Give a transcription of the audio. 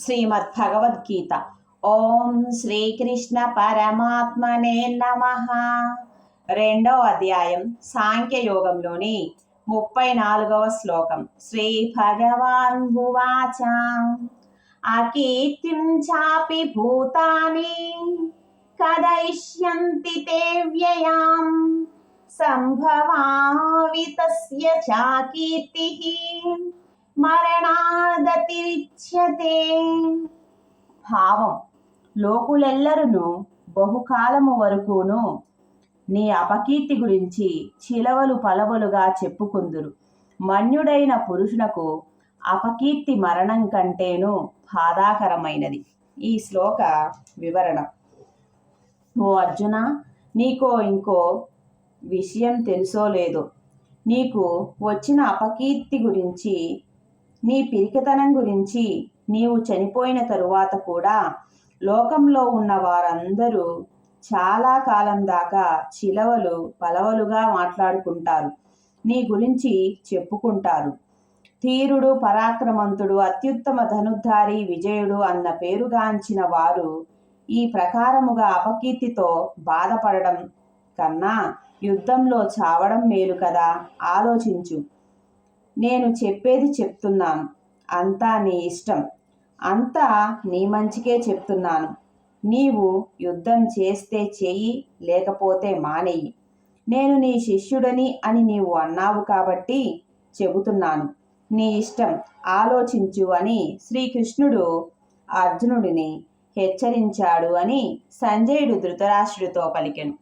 శ్రీమద్ భగవద్గీత ఓం శ్రీకృష్ణ పరమాత్మనే నమ రెండవ అధ్యాయం సాంఖ్యయోగంలోని ముప్పై నాలుగవ శ్లోకం శ్రీ భగవాన్ భువాచ అకీర్తిం చాపి భూతాని కదయిష్యంతి తే వ్యయాం. సంభవావితస్య చాకీర్తిః. మరణాదతిరిచ్యతే భావం. లోకులెల్లరును బహుకాలము వరకును నీ అపకీర్తి గురించి చిలవలు పలవలుగా చెప్పుకుందురు. మన్యుడైన పురుషునకు అపకీర్తి మరణం కంటేను బాధాకరమైనది. ఈ శ్లోక వివరణ. ఓ అర్జున నీకో ఇంకో విషయం తెలుసో లేదో. నీకు వచ్చిన అపకీర్తి గురించి నీ పిరికితనం గురించి నీవు చనిపోయిన తరువాత కూడా లోకంలో ఉన్న వారందరూ చాలా కాలం దాకా చిలవలు పలవలుగా మాట్లాడుకుంటారు. నీ గురించి చెప్పుకుంటారు. ధీరుడు పరాక్రమంతుడు అత్యుత్తమ ధనుద్ధారి విజయుడు అన్న పేరుగాంచిన వారు ఈ ప్రకారముగా అపకీర్తితో బాధపడడం కన్నా యుద్ధంలో చావడం మేలు కదా? ఆలోచించు. నేను చెప్పేది చెప్తున్నాను. అంతా నీ ఇష్టం. అంతా నీ మంచికే చెప్తున్నాను. నీవు యుద్ధం చేస్తే చెయ్యి లేకపోతే మానేయి. నేను నీ శిష్యుడని అని నీవు అన్నావు కాబట్టి చెబుతున్నాను. నీ ఇష్టం. ఆలోచించు అని శ్రీకృష్ణుడు అర్జునుడిని హెచ్చరించాడు అని సంజయుడు ధృతరాష్ట్రుడితో పలికెను.